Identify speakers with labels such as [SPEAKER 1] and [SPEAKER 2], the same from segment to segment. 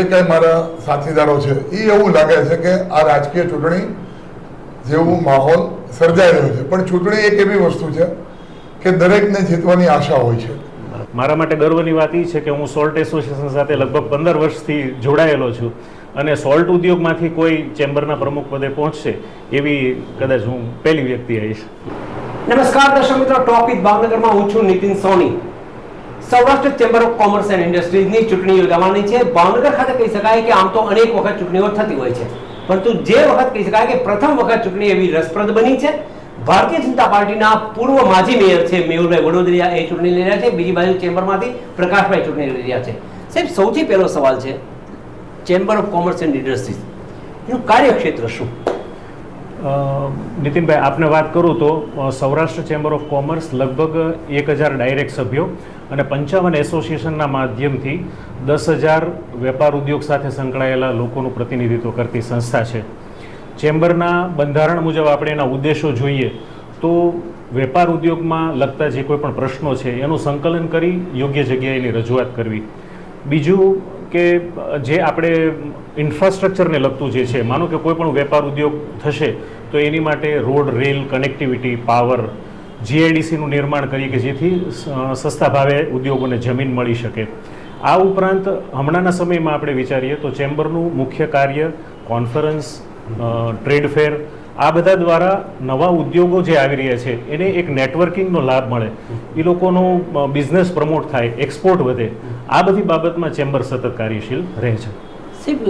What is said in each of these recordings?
[SPEAKER 1] જે કાંઈ મારા સાથીદારો છે એ એવું લાગે છે કે આ રાજકીય ચૂંટણી જેવું માહોલ સર્જાઈ રહ્યો છે. પણ ચૂંટણી એક એવી વસ્તુ છે કે દરેકને જીતવાની આશા હોય છે.
[SPEAKER 2] મારા માટે ગર્વની વાત એ છે કે હું સોલ્ટ એસોસિએશન સાથે લગભગ પંદર વર્ષથી જોડાયેલો છું અને સોલ્ટ ઉદ્યોગમાંથી કોઈ ચેમ્બરના પ્રમુખ પદે પહોંચશે એવી કદાચ હું પહેલી વ્યક્તિ આવીશ.
[SPEAKER 3] નમસ્કાર દર્શક મિત્રો. ટોપિક ભાવનગરમાં હું છું Nitin Soni. Saurashtra chamber of commerce and ઇન્ડસ્ટ્રીઝની ચૂંટણી યોજાવાની છે. ભાવનગર ખાતે કહી શકાય કે આમ તો અનેક વખત ચૂંટણીઓ થતી હોય છે. પરંતુ જે વખત કહી શકાય કે પ્રથમ વખત ચૂંટણી એવી રસપ્રદ બની છે. ભારતીય જનતા પાર્ટીના પૂર્વ માજી મેયર છે મેહુલભાઈ વડોદરિયા એ ચૂંટણી લઈ રહ્યા છે. બીજી બાજુ ચેમ્બરમાંથી પ્રકાશભાઈ ચૂંટણી લઈ રહ્યા છે. સાહેબ, સૌથી પહેલો સવાલ છે chamber of commerce and industries. એનું કાર્યક્ષેત્ર શું?
[SPEAKER 2] નીતિનભાઈ, આપને વાત કરું તો સૌરાષ્ટ્ર ચેમ્બર ઓફ કોમર્સ લગભગ એક હજાર ડાયરેક્ટ સભ્યો અને પંચાવન એસોસિએશનના માધ્યમથી દસ હજાર વેપાર ઉદ્યોગ સાથે સંકળાયેલા લોકોનું પ્રતિનિધિત્વ કરતી સંસ્થા છે. ચેમ્બરના બંધારણ મુજબ આપણે એના ઉદ્દેશો જોઈએ તો વેપાર ઉદ્યોગમાં લગતા જે કોઈ પણ પ્રશ્નો છે, એનું સંકલન કરી યોગ્ય જગ્યાએ એની રજૂઆત કરવી. બીજું કે જે આપણે ઇન્ફ્રાસ્ટ્રક્ચરને લગતું જે છે, માનો કે કોઈ પણ વેપાર ઉદ્યોગ થશે, તો એની માટે રોડ, રેલ કનેક્ટિવિટી પાવર જીઆઈડીસીનું નિર્માણ કરીએ કે જેથી સસ્તા ભાવે ઉદ્યોગોને જમીન મળી શકે. આ ઉપરાંત હમણાંના સમયમાં આપણે વિચારીએ તો ચેમ્બરનું મુખ્ય કાર્ય કોન્ફરન્સ ટ્રેડ ફેર, આ બધા દ્વારા નવા ઉદ્યોગો જે આવી રહ્યા છે, એને એક નેટવર્કિંગનો લાભ મળે. એ લોકોનો બિઝનેસ પ્રમોટ થાય એક્સપોર્ટ વધે. આ બધી બાબતમાં ચેમ્બર સતત કાર્યશીલ રહે છે.
[SPEAKER 3] સાહેબ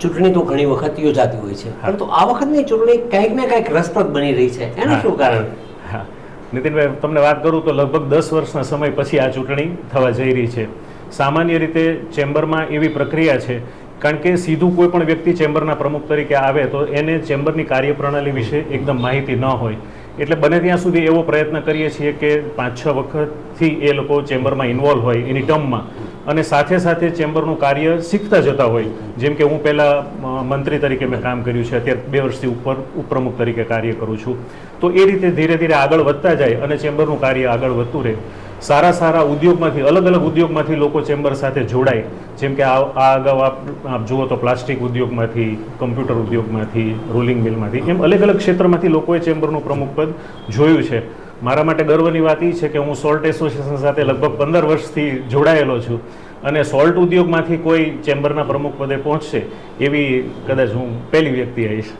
[SPEAKER 3] ચૂંટણી તો ઘણી વખત યોજાતી હોય છે. પરંતુ આ વખતની ચૂંટણી કંઈક ને કંઈક રસપ્રદ બની રહી છે. એનું શું કારણ?
[SPEAKER 2] હા. નીતિનભાઈ તમને વાત કરું તો લગભગ દસ વર્ષના સમય પછી આ ચૂંટણી થવા જઈ રહી છે. સામાન્ય રીતે ચેમ્બરમાં એવી પ્રક્રિયા છે કારણ કે સીધું કોઈ પણ વ્યક્તિ ચેમ્બરના પ્રમુખ તરીકે આવે તો એને ચેમ્બરની કાર્યપ્રણાલી વિશે એકદમ માહિતી ન હોય. એટલે બને ત્યાં સુધી એવો પ્રયત્ન કરીએ છીએ કે પાંચ છ વખતથી એ લોકો ચેમ્બરમાં ઇન્વોલ્વ હોય એની ટર્મમાં. અને સાથે સાથે ચેમ્બરનું કાર્ય શીખતા જતા હોય. જેમ કે હું પહેલાં મંત્રી તરીકે મેં કામ કર્યું છે. અત્યારે બે વર્ષથી ઉપર, ઉપપ્રમુખ તરીકે કાર્ય કરું છું. તો એ રીતે ધીરે ધીરે આગળ વધતા જાય અને ચેમ્બરનું કાર્ય આગળ વધતું રહે. સારા સારા ઉદ્યોગમાંથી, અલગ અલગ ઉદ્યોગમાંથી લોકો ચેમ્બર સાથે જોડાય. જેમ કે આ આ અગાઉ આપ જુઓ તો પ્લાસ્ટિક ઉદ્યોગમાંથી, કમ્પ્યુટર ઉદ્યોગમાંથી, રોલિંગ મિલમાંથી, એમ અલગ અલગ ક્ષેત્રમાંથી લોકોએ ચેમ્બરનું પ્રમુખ પદ જોયું છે. મારા માટે ગર્વની વાત એ છે કે હું સોલ્ટ એસોસિએશન સાથે લગભગ પંદર વર્ષથી જોડાયેલો છું અને સોલ્ટ ઉદ્યોગમાંથી કોઈ ચેમ્બરના પ્રમુખ પદે પહોંચશે એવી કદાચ હું પહેલી વ્યક્તિ આવીશ.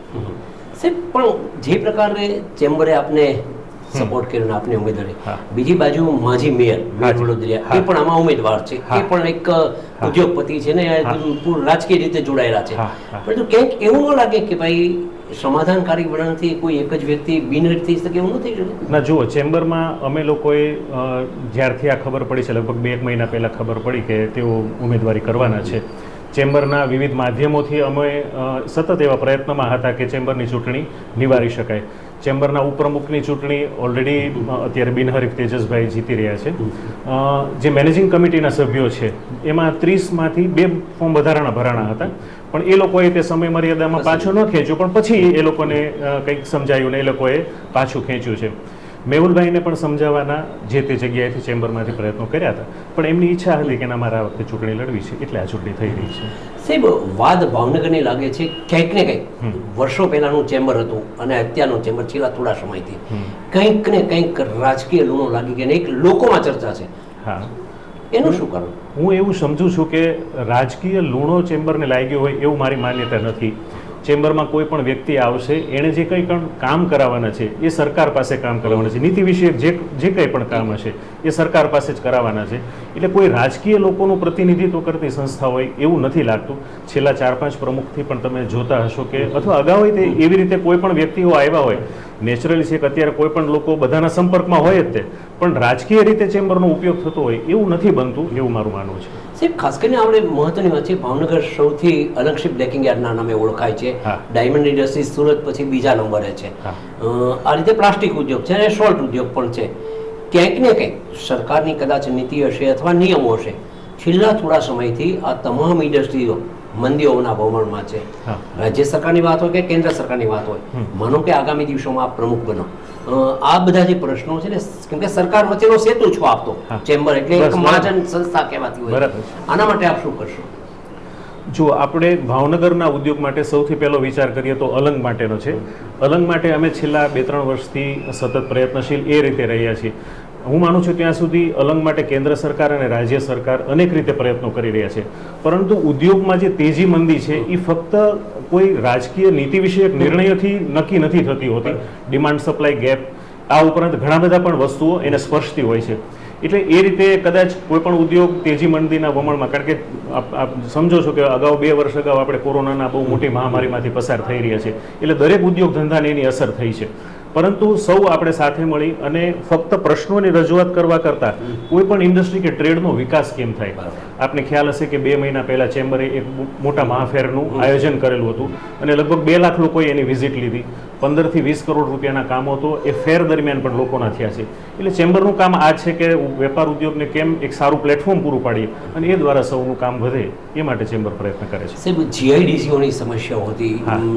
[SPEAKER 3] સાહેબ, પણ જે પ્રકારે ચેમ્બરે આપને સપોર્ટ કર્યો આપને ઉમેદવારી. બીજી બાજુ માજી મેયર મેયર વડોદરિયા એ પણ આમાં ઉમેદવાર છે. એ પણ એક ઉદ્યોગપતિ છે ને. રાજકીય રીતે જોડાયેલા છે. પરંતુ ક્યાંક એવું ન લાગે કે ભાઈ સમાધાનકારી વલણથી કોઈ એક જ વ્યક્તિ બિનહરીફ થઈ શકે એવું નથી
[SPEAKER 2] ના જુઓ ચેમ્બરમાં અમે લોકોએ જ્યારથી આ ખબર પડી છે લગભગ બે એક મહિના પહેલાં ખબર પડી કે તેઓ ઉમેદવારી કરવાના છે. ચેમ્બરના વિવિધ માધ્યમોથી અમે સતત એવા પ્રયત્નમાં હતા કે ચેમ્બરની ચૂંટણી નિવારી શકાય. ચેમ્બરના ઉપપ્રમુખની ચૂંટણી ઓલરેડી અત્યારે બિનહરીફ તેજસભાઈ જીતી રહ્યા છે. જે મેનેજિંગ કમિટીના સભ્યો છે, એમાં ત્રીસમાંથી બે ફોર્મ વધારાના ભરાણા હતા. પણ એ લોકોએ તે સમય મર્યાદામાં પાછું ન ખેંચ્યું, પણ પછી એ લોકોને કંઈક સમજાયું ને એ લોકોએ પાછું ખેંચ્યું છે. મેહુલભાઈને પણ સમજાવવાના જે તે જગ્યાએથી ચેમ્બરમાંથી પ્રયત્નો કર્યા હતા. પણ એમની ઈચ્છા હતી કે ના મારે આ વખતે ચૂંટણી લડવી છે એટલે આ ચૂંટણી થઈ રહી છે.
[SPEAKER 3] સાહેબ વાદ ભાવનગરને લાગે છે ક્યાંક ને કંઈક વર્ષો પહેલાનું ચેમ્બર હતું અને અત્યારનું ચેમ્બર છેલ્લા થોડા સમયથી. કંઈક ને કંઈક રાજકીય લૂણો લાગી ગયા ને એક લોકોમાં ચર્ચા છે.
[SPEAKER 2] હા.
[SPEAKER 3] એનું શું કારણ?
[SPEAKER 2] હું એવું સમજુ છું કે રાજકીય લૂણો ચેમ્બરને લાગ્યો હોય એવું મારી માન્યતા નથી. ચેમ્બરમાં કોઈ પણ વ્યક્તિ આવશે, એણે જે કંઈ પણ કામ કરાવવાના છે, એ સરકાર પાસે કામ કરાવવાના છે. નીતિ વિષયક જે જે કંઈ પણ કામ હશે, એ સરકાર પાસે જ કરાવવાના છે. એટલે કોઈ રાજકીય લોકોનું પ્રતિનિધિત્વ કરતી સંસ્થા હોય એવું નથી લાગતું. છેલ્લા ચાર પાંચ પ્રમુખથી પણ તમે જોતા હશો કે, અથવા અગાઉ તે એવી રીતે કોઈ પણ વ્યક્તિઓ આવ્યા હોય નેચરલી છે કે અત્યારે કોઈ પણ લોકો બધાના સંપર્કમાં હોય જ તે. પણ રાજકીય રીતે ચેમ્બરનો ઉપયોગ થતો હોય એવું નથી બનતું એવું મારું માનવું છે.
[SPEAKER 3] સાહેબ ખાસ કરીને આપણે મહત્વની વાત છે ભાવનગર સૌથી અલગશીપ બ્લેકિંગ યાર્ડના નામે ઓળખાય છે. ડાયમંડ ઇન્ડસ્ટ્રી સુરત પછી બીજા નંબરે છે. આ રીતે પ્લાસ્ટિક ઉદ્યોગ છે અને સોલ્ટ ઉદ્યોગ પણ છે. ક્યાંક ને ક્યાંક સરકારની કદાચ નીતિ હશે અથવા નિયમો હશે. છેલ્લા થોડા સમયથી આ તમામ ઇન્ડસ્ટ્રીઓ મંદીઓના ભવણમાં છે. રાજ્ય સરકારની વાત હોય કે કેન્દ્ર સરકારની વાત હોય માનો કે આગામી દિવસોમાં આપ પ્રમુખ બનો. આ બધા જે પ્રશ્નો છે ને કેમ કે સરકાર વચ્ચેનો સેતુ છો આપતો ચેમ્બર એટલે એક મહાજન સંસ્થા કહેવાતી હોય. આના માટે આપ શું કરશો?
[SPEAKER 2] જો આપણે ભાવનગરના ઉદ્યોગ માટે સૌથી પહેલો વિચાર કરીએ તો અલંગ માટેનો છે. અલંગ માટે અમે છેલ્લા બે ત્રણ વર્ષથી સતત પ્રયત્નશીલ એ રીતે રહ્યા છીએ. હું માનું છું ત્યાં સુધી અલંગ માટે કેન્દ્ર સરકાર અને રાજ્ય સરકાર અનેક રીતે પ્રયત્નો કરી રહ્યા છે. પરંતુ ઉદ્યોગમાં જે તેજી મંદી છે એ ફક્ત કોઈ રાજકીય નીતિ વિષયક નિર્ણયોથી નક્કી નથી થતી હોતી. ડિમાન્ડ સપ્લાય ગેપ આ ઉપરાંત ઘણા બધા પણ વસ્તુઓ એને સ્પર્શતી હોય છે. એટલે એ રીતે કદાચ કોઈ પણ ઉદ્યોગ તેજી મંદીના વમણમાં, કારણ કે આપ સમજો છો કે અગાઉ બે વર્ષ અગાઉ આપણે કોરોનાના બહુ મોટી મહામારીમાંથી પસાર થઈ રહ્યા છે. એટલે દરેક ઉદ્યોગ ધંધાને એની અસર થઈ છે. પરંતુ સૌ આપણે સાથે મળી અને ફક્ત પ્રશ્નોની રજૂઆત કરવા કરતાં કોઈ પણ ઇન્ડસ્ટ્રી કે ટ્રેડનો વિકાસ કેમ થાય. આપને ખ્યાલ હશે કે બે મહિના પહેલા ચેમ્બરે એક મોટા મહાફેરનું આયોજન કરેલું હતું અને લગભગ બે લાખ લોકોએ એની વિઝિટ લીધી પંદરથી વીસ કરોડ રૂપિયાના કામો તો એ ફેર દરમિયાન પણ લોકોના થયા છે. એટલે ચેમ્બરનું કામ આ છે કે વેપાર ઉદ્યોગને કેમ એક સારું પ્લેટફોર્મ પૂરું પાડીએ અને એ દ્વારા સૌનું કામ વધે એ માટે ચેમ્બર પ્રયત્ન કરે છે.
[SPEAKER 3] સાહેબ જીઆઈડીસીઓની સમસ્યાઓ હતી.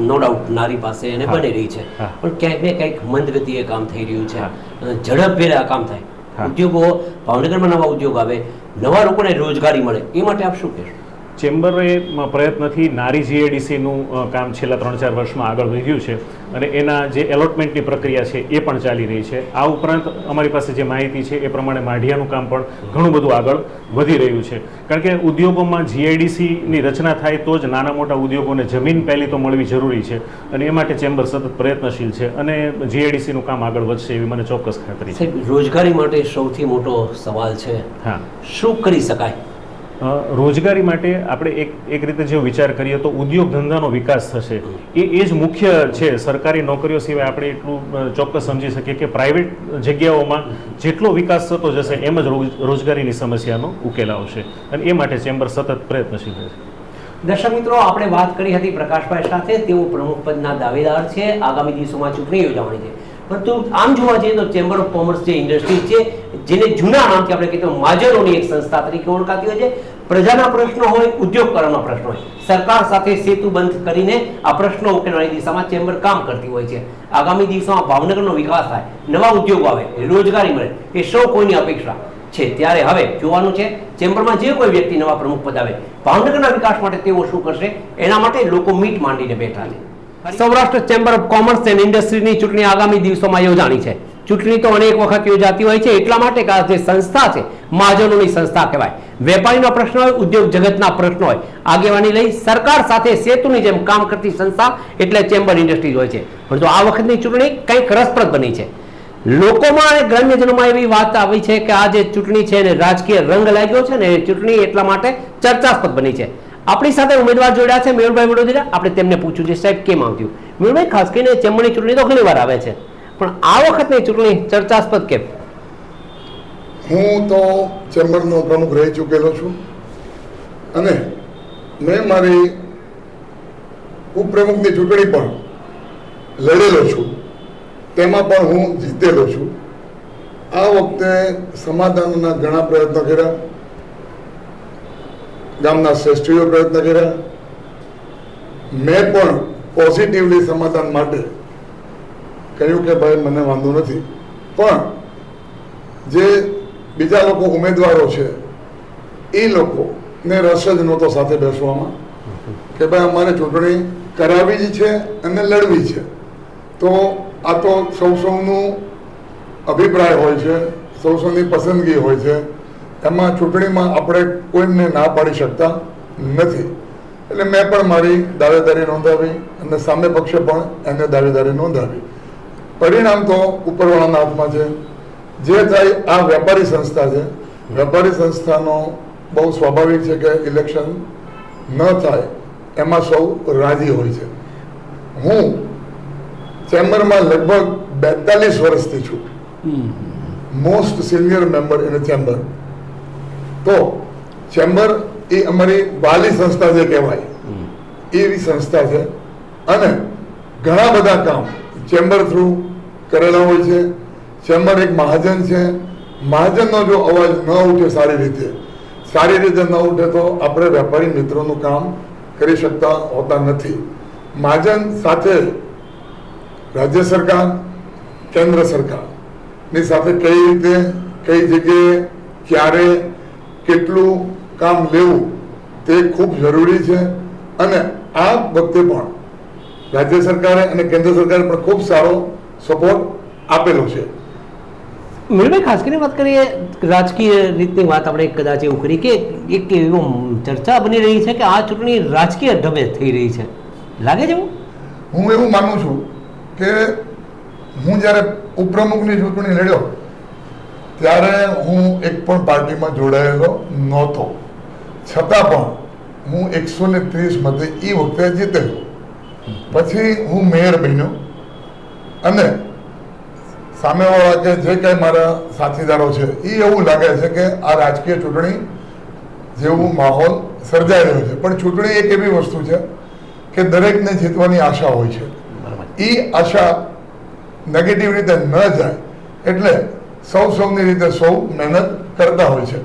[SPEAKER 3] નો ડાઉટ નારી પાસે એને બની રહી છે. પણ ક્યાંક ને ક્યાંક મંદ ગતિએ કામ થઈ રહ્યું છે. ઝડપ ઝડપભેર આ કામ થાય. ઉદ્યોગો ભાવનગરમાં નવા ઉદ્યોગ આવે. નવા લોકોને રોજગારી મળે. એ માટે આપ શું કહેશો?
[SPEAKER 2] ચેમ્બરે પ્રયત્નથી નારી જીએડીસીનું કામ છેલ્લા ત્રણ ચાર વર્ષમાં આગળ વધ્યું છે અને એના જે એલોટમેન્ટની પ્રક્રિયા છે એ પણ ચાલી રહી છે. આ ઉપરાંત અમારી પાસે જે માહિતી છે એ પ્રમાણે માઢિયાનું કામ પણ ઘણું બધું આગળ વધી રહ્યું છે. કારણ કે ઉદ્યોગોમાં જીઆઈડીસીની રચના થાય તો જ નાના મોટા ઉદ્યોગોને જમીન પહેલી તો મળવી જરૂરી છે અને એ માટે ચેમ્બર સતત પ્રયત્નશીલ છે અને જીઆઈડીસીનું કામ આગળ વધશે એવી મને ચોક્કસ ખાતરી છે.
[SPEAKER 3] રોજગારી માટે સૌથી મોટો સવાલ છે.
[SPEAKER 2] હા.
[SPEAKER 3] શું કરી શકાય?
[SPEAKER 2] રોજગારી માટે આપણે એક એક રીતે જે વિચાર કરીએ તો ઉદ્યોગ ધંધાનો વિકાસ થશે. એ એ જ મુખ્ય છે. સરકારી નોકરીઓ સિવાય આપણે એટલું ચોક્કસ સમજી શકીએ કે પ્રાઇવેટ જગ્યાઓમાં જેટલો વિકાસ થતો જશે એમ જ રોજ- રોજગારીની સમસ્યાનો ઉકેલ આવશે. અને એ માટે ચેમ્બર સતત પ્રયત્નશીલ રહેશે.
[SPEAKER 3] દર્શક મિત્રો, આપણે વાત કરી હતી પ્રકાશભાઈ સાથે. તેઓ પ્રમુખ પદના દાવેદાર છે. આગામી દિવસોમાં ચૂંટણી યોજાવાની છે. પરંતુ આમ જોવા જઈએ તો ચેમ્બર ઓફ કોમર્સ જે ઇન્ડસ્ટ્રી છે જેને જૂના નામથી આપણે કહીએ માજરોની એક સંસ્થા તરીકે ઓળખાતી હોય છે. પ્રજાના પ્રશ્નો હોય ઉદ્યોગ કરવાનો પ્રશ્નો હોય. સરકાર સાથે સેતુ બંધ કરીને આ પ્રશ્નો ઉકેલવાની દિશામાં ચેમ્બર કામ કરતી હોય છે. આગામી દિવસોમાં ભાવનગરનો વિકાસ થાય, નવા ઉદ્યોગો આવે, રોજગારી મળે, એ સૌ કોઈની અપેક્ષા છે. ત્યારે હવે જોવાનું છે, ચેમ્બરમાં જે કોઈ વ્યક્તિ નવા પ્રમુખ પદ આવે, ભાવનગરના વિકાસ માટે તેઓ શું કરશે? એના માટે લોકો મીટ માંડીને બેઠા છે. Saurashtra chamber of commerce and ઇન્ડસ્ટ્રીની ચૂંટણી આગામી દિવસોમાં યોજાણી છે. ચૂંટણી તો અનેક વખત યોજાતી હોય છે. એટલા માટે કે આ જે સંસ્થા છે, મહાજનોની સંસ્થા કહેવાય. વેપારીનો પ્રશ્ન હોય, ઉદ્યોગ જગતના પ્રશ્નો હોય. આગેવાની લઈ સરકાર સાથે સેતુની જેમ કામ કરતી સંસ્થા એટલે ચેમ્બર ઇન્ડસ્ટ્રીઝ હોય છે. પરંતુ આ વખતની ચૂંટણી કંઈક રસપ્રદ બની છે. લોકોમાં અને ગ્રામ્યજનોમાં એવી વાત આવી છે કે આ જે ચૂંટણી છે એને રાજકીય રંગ લાગ્યો છે ને એ ચૂંટણી એટલા માટે ચર્ચાસ્પદ બની છે. આપણી સાથે ઉમેદવાર જોડ્યા છે મેયુરભાઈ વડોદરા. આપણે તેમને પૂછ્યું છે, સાહેબ, કેમ આવ્યું મેયુરભાઈ ખાસ કરીને ચેમ્બરની ચૂંટણી તો ઘણી આવે છે. પણ આ વખતની ચૂંટણી ચર્ચાસ્પદ કેમ?
[SPEAKER 1] હું તો ચેમ્બરનો પ્રમુખ રહી ચૂકેલો છું અને મેં મારી ઉપપ્રમુખની ચૂંટણી પણ લડેલો છું. તેમાં પણ હું જીતેલો છું. આ વખતે સમાધાનના ઘણા પ્રયત્નો કર્યા. ગામના શ્રેષ્ઠીઓ પ્રયત્ન કર્યા. મેં પણ પોઝિટિવલી સમાધાન માટે કહ્યું કે ભાઈ, મને વાંધો નથી. પણ જે બીજા લોકો ઉમેદવારો છે એ લોકોને રસ જ નહોતો સાથે બેસવામાં. કે ભાઈ, અમારે ચૂંટણી કરાવી જ છે અને લડવી છે. તો આ તો સૌ સૌનું અભિપ્રાય હોય છે, સૌ સૌની પસંદગી હોય છે. એમાં ચૂંટણીમાં આપણે કોઈને ના પાડી શકતા નથી. એટલે મેં પણ મારી દાવેદારી નોંધાવી અને સામે પક્ષે પણ એને દાવેદારી નોંધાવી. પરિણામ તો ઉપરવાળાના હાથમાં છે. જે થાય આ વેપારી સંસ્થા છે. વેપારી સંસ્થાનો બહુ સ્વાભાવિક છે કે ઇલેક્શન ન થાય એમાં સૌ રાજી હોય છે. હું ચેમ્બરમાં લગભગ બેતાલીસ વર્ષથી છું. Most senior member in chamber. તો ચેમ્બર એ અમારી વાલી સંસ્થા જે કહેવાય એવી સંસ્થા છે. અને ઘણા બધા કામ ચેમ્બર થ્રુ કરેલા હોય છે. ચેમ્બર એક મહાજન છે. મહાજનનો જો અવાજ ન ઉઠે સારી રીતે સારી રીતે ન ઉઠે તો આપણે વેપારી મિત્રોનું કામ કરી શકતા હોતા નથી. મહાજન સાથે રાજ્ય સરકાર, કેન્દ્ર સરકારની સાથે કઈ રીતે, કઈ જગ્યાએ, ક્યારે, કેટલું કામ લેવું તે ખૂબ જરૂરી છે. અને આ વખતે પણ રાજ્ય સરકારે અને કેન્દ્ર સરકારે પણ ખૂબ સારો સપોર્ટ આપેલો છે.
[SPEAKER 3] મેળભાઈ ખાસ કરીને વાત કરીએ રાજકીય રીતની વાત આપણે કદાચ એવું કરી કે એક એવો ચર્ચા બની રહી છે કે આ ચૂંટણી રાજકીય ઢબે થઈ રહી છે. લાગે છે
[SPEAKER 1] હું એવું માનું છું કે હું જ્યારે ઉપપ્રમુખની ચૂંટણી લડ્યો ત્યારે હું એક પણ પાર્ટીમાં જોડાયેલો નહોતો. છતાં પણ હું એકસો ને ત્રીસ મતે એ વખતે જીતેલો. પછી હું મેયર બન્યો. અને સામેવાળા કે જે કાંઈ મારા સાથીદારો છે એ એવું લાગે છે કે આ રાજકીય ચૂંટણી જેવું માહોલ સર્જાઈ રહ્યો છે. પણ ચૂંટણી એક એવી વસ્તુ છે કે દરેકને જીતવાની આશા હોય છે. એ આશા નેગેટિવ રીતે ન જાય એટલે સૌ સૌની રીતે સૌ મહેનત કરતા હોય છે.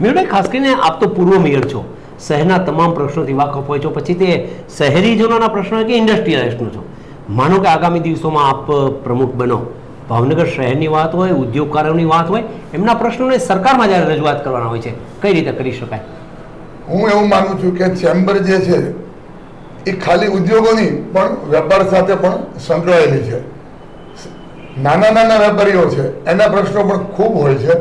[SPEAKER 3] મીરભાઈ ખાસ કરીને આપ તો પૂર્વ મેયર છો. શહેરના તમામ પ્રશ્નોથી વાકેફ હોય છો. પછી તે શહેરીજનોના પ્રશ્નો કે ઇન્ડસ્ટ્રીયલિસ્ટનો છો? માનો કે આગામી દિવસોમાં આપ પ્રમુખ બનો. ભાવનગર શહેરની વાત હોય, ઉદ્યોગકારોની વાત હોય, એમના પ્રશ્નોને સરકારમાં જ્યારે રજૂઆત કરવાના હોય છે, કઈ રીતે કરી શકાય?
[SPEAKER 1] હું એવું માનું છું કે ચેમ્બર જે છે, એ ખાલી ઉદ્યોગોની પણ વેપાર સાથે પણ સંકળાયેલી છે. નાના નાના વેપારીઓ છે, એના પ્રશ્નો પણ ખૂબ હોય છે.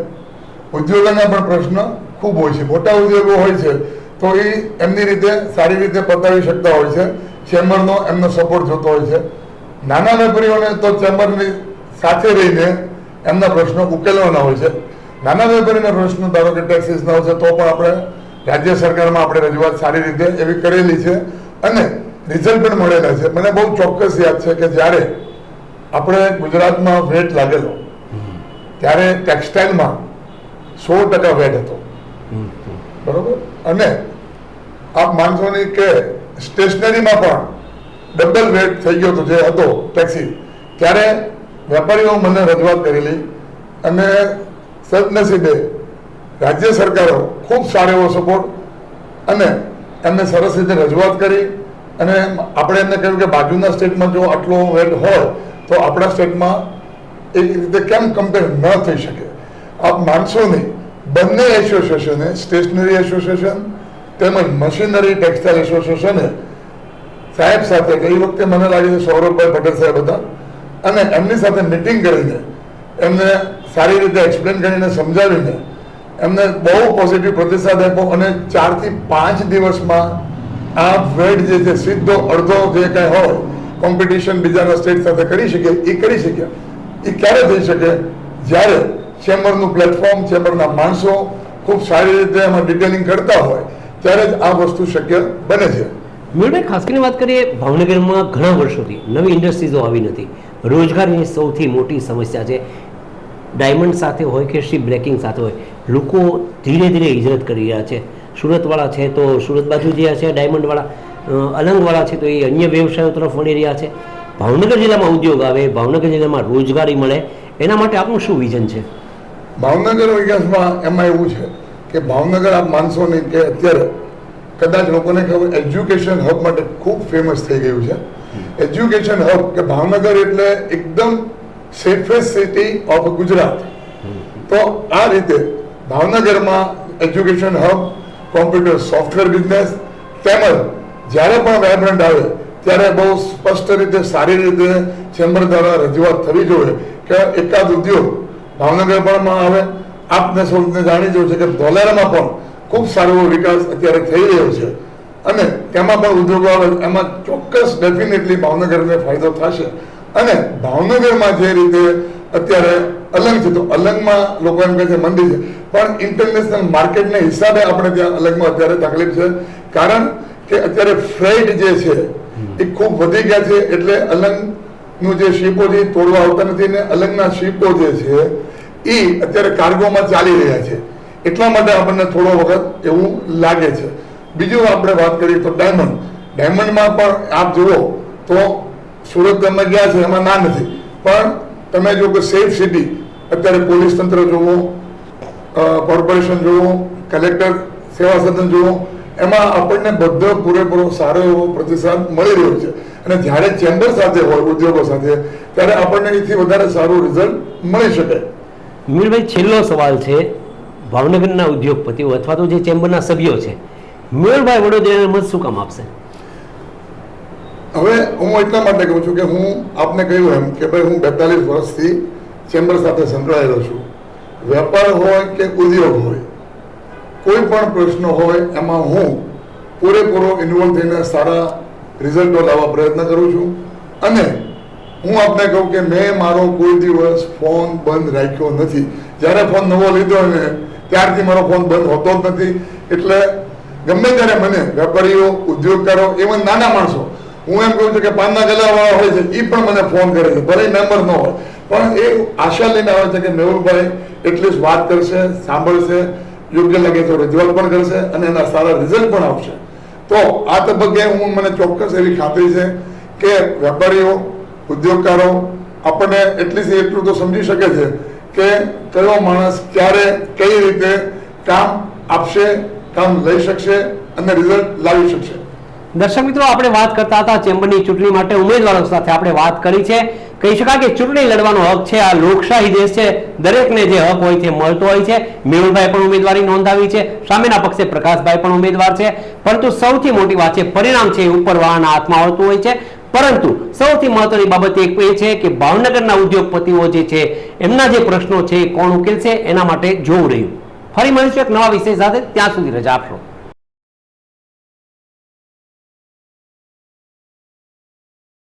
[SPEAKER 1] ઉદ્યોગોના પણ પ્રશ્ન ખૂબ હોય છે. મોટા ઉદ્યોગો હોય છે, તો એ એમની રીતે સારી રીતે પતાવી શકતા હોય છે. ચેમ્બરનો એમનો સપોર્ટ જોતો હોય છે. નાના વેપારીઓને તો ચેમ્બરની સાથે રહીને એમના પ્રશ્નો ઉકેલવાના હોય છે. નાના વેપારીના પ્રશ્નો ધારો કે ટેક્સીસના હોય છે તો પણ આપણે રાજ્ય સરકારમાં આપણે રજૂઆત સારી રીતે એવી કરેલી છે અને રિઝલ્ટ પણ મળેલા છે. મને બહુ ચોક્કસ યાદ છે કે જ્યારે આપણે ગુજરાતમાં વેટ લાગેલો ત્યારે ટેક્સટાઇલમાં સો ટકા વેટ હતો. બરોબર? અને આપ માનશો નહીં કે સ્ટેશનરીમાં પણ ડબલ વેટ થઈ ગયો હતો જે હતો ટેક્સી ત્યારે વેપારીઓ મને રજૂઆત કરેલી અને સદનસીબે રાજ્ય સરકારો ખૂબ સારો એવો સપોર્ટ અને એમને સરસ રીતે રજૂઆત કરી અને આપણે એમને કહ્યું કે બાજુના સ્ટેટમાં જો આટલો વેટ હોય તો આપણા સ્ટેટમાં એક રીતે કેમ કમ્પેર ન થઈ શકે? આપ માનશો નહીં. બંને એસોસિએશને સ્ટેશનરી એસોસિએશન તેમજ મશીનરી ટેક્સટાઇલ એસોસિએશને સાહેબ સાથે ગઈ વખતે મને લાગે છે સૌરભભાઈ પટેલ સાહેબ હતા. અને એમની સાથે મિટિંગ કરીને એમને સારી રીતે એક્સપ્લેન કરીને સમજાવીને એમને બહુ પોઝિટિવ પ્રતિસાદ આપ્યો અને ચારથી પાંચ દિવસમાં આ વેટ જે છે, સીધો અડધો જે કાંઈ હોય કોમ્પિટિશન બીજાના સ્ટેટ સાથે કરી શકે, એ કરી શક્યા એ ક્યારે થઈ શકે? જ્યારે ચેમ્બરનું પ્લેટફોર્મ ચેમ્બરના માણસો ખૂબ સારી રીતે એમાં ડિટેલિંગ કરતા હોય ત્યારે જ આ વસ્તુ શક્ય બને છે.
[SPEAKER 3] મેળભાઈ ખાસ કરીને વાત કરીએ ભાવનગરમાં ઘણા વર્ષોથી નવી ઇન્ડસ્ટ્રીઝો આવી નથી. રોજગારની સૌથી મોટી સમસ્યા છે. ડાયમંડ સાથે હોય કે શિપ બ્રેકિંગ સાથે હોય લોકો ધીરે ધીરે હિજરત કરી રહ્યા છે. સુરતવાળા છે તો સુરત બાજુ જે છે ડાયમંડવાળા અલંગવાળા છે તો એ અન્ય વ્યવસાયો તરફ વળી રહ્યા છે. ભાવનગર જિલ્લામાં ઉદ્યોગ આવે ભાવનગર જિલ્લામાં રોજગારી મળે એના માટે આપનું શું વિઝન છે?
[SPEAKER 1] ભાવનગર વિકાસમાં એમાં એવું છે. કે ભાવનગર આપ માનશો નહીં કે અત્યારે કદાચ લોકોને ખબર એજ્યુકેશન હબ માટે ખૂબ ફેમસ થઈ ગયું છે. એજ્યુકેશન હબ કે ભાવનગર એટલે એકદમ સેફેસ્ટ સિટી ઓફ ગુજરાત. તો આ રીતે ભાવનગરમાં education hub computer software business તેમજ જ્યારે પણ વાયબ્રન્ટ આવે, ત્યારે બહુ સ્પષ્ટ રીતે, સારી રીતે ચેમ્બર દ્વારા રજૂઆત થવી જોઈએ કે એકાદ ઉદ્યોગ ભાવનગર પણ આવે આપને સૌને જાણી જવું છે કે ધોલેરામાં પણ ખૂબ સારો વિકાસ અત્યારે થઈ રહ્યો છે. અને તેમાં પણ ઉદ્યોગો આવે, એમાં ચોક્કસ ડેફિનેટલી ભાવનગરને ફાયદો થશે. અને ભાવનગરમાં જે રીતે અત્યારે અલંગ છે, તો અલંગમાં લોકો એમ કહે છે મંદી છે. પણ ઇન્ટરનેશનલ માર્કેટને હિસાબે આપણે ત્યાં અલંગમાં અત્યારે તકલીફ છે. કારણ કે અત્યારે ફ્રેટ જે છે, એ ખૂબ વધી ગયા છે. એટલે અલંગનું જે શિપો છે તોડવા આવતા નથી. ને અલંગના શિપો જે છે એ અત્યારે કાર્ગોમાં ચાલી રહ્યા છે. એટલા માટે આપણને થોડો વખત એવું લાગે છે. બીજું આપણે વાત કરીએ તો ડાયમંડ ડાયમંડમાં પણ આપ જુઓ તો સુરત તમે ગયા છે, એમાં ના નથી. પણ તમે જો કે સેફ સિટી અત્યારે પોલીસ તંત્ર જુઓ કોર્પોરેશન જુઓ કલેક્ટર સેવા સદન જુઓ એમાં આપણને બધો પૂરેપૂરો સારો એવો પ્રતિસાદ મળી રહ્યો છે. અને જ્યારે ચેમ્બર સાથે હોય, ઉદ્યોગો સાથે, ત્યારે આપણને એથી વધારે સારું રિઝલ્ટ મળી શકે.
[SPEAKER 3] મીરભાઈ, છેલ્લો સવાલ છે ભાવનગરના ઉદ્યોગપતિઓ અથવા તો જે ચેમ્બરના સભ્યો છે. મેળભાઈ વડોદરાને મત શું કામ આપશે?
[SPEAKER 1] હવે હું એટલા માટે કહું છું કે હું આપને કહ્યું એમ કે ભાઈ હું બેતાલીસ વર્ષથી ચેમ્બર સાથે સંકળાયેલો છું. વેપાર હોય કે ઉદ્યોગ હોય, કોઈ પણ પ્રશ્ન હોય એમાં હું પૂરેપૂરો ઇન્વોલ્વ થઈને સારા રિઝલ્ટો લાવવા પ્રયત્ન કરું છું. અને હું આપને કહું કે મેં મારો કોઈ દિવસ ફોન બંધ રાખ્યો નથી. જ્યારે ફોન નવો લીધો ને, ત્યારથી મારો ફોન બંધ હોતો જ નથી. એટલે ગમે ત્યારે મને વેપારીઓ, ઉદ્યોગકારો ઇવન નાના માણસો, હું એમ કહું છું કે પાનના ગલાવાળા હોય છે એ પણ મને ફોન કરે છે, ભલે મેમ્બર ન હોય. પણ એ આશા લઈને આવે છે કે મેહુલભાઈ એટલીસ્ટ વાત કરશે, સાંભળશે, યોગ્ય લાગે તો રજૂઆત પણ કરશે અને એના સારા રિઝલ્ટ પણ આવશે તો આ તબક્કે હું મને ચોક્કસ એવી ખાતરી છે કે વેપારીઓ ઉદ્યોગકારો આપણને એટલી એટલું તો સમજી શકે છે કે કયો માણસ ક્યારે કઈ રીતે કામ આપશે, કામ લઈ શકશે અને રિઝલ્ટ લાવી શકશે.
[SPEAKER 3] દર્શક મિત્રો, આપણે વાત કરતા હતા ચેમ્બરની ચૂંટણી માટે ઉમેદવારો સાથે. આપણે વાત કરી છે. કહી શકાય કે ચૂંટણી લડવાનો હક છે. આ લોકશાહી દેશ છે. દરેકને જે હક હોય છે મળતો હોય છે. મેહુલભાઈ પણ ઉમેદવારી નોંધાવી છે. સામેના પક્ષે પ્રકાશભાઈ પણ ઉમેદવાર છે. પરંતુ સૌથી મોટી વાત છે, પરિણામ છે એ વાહન હાથમાં આવતું હોય છે. પરંતુ સૌથી મહત્વની બાબત એક એ છે કે ભાવનગરના ઉદ્યોગપતિઓ જે છે, એમના જે પ્રશ્નો છે એ કોણ ઉકેલશે, એના માટે જોવું રહ્યું. ફરી મળીશું એક નવા વિષય સાથે, ત્યાં સુધી રજા આપશો.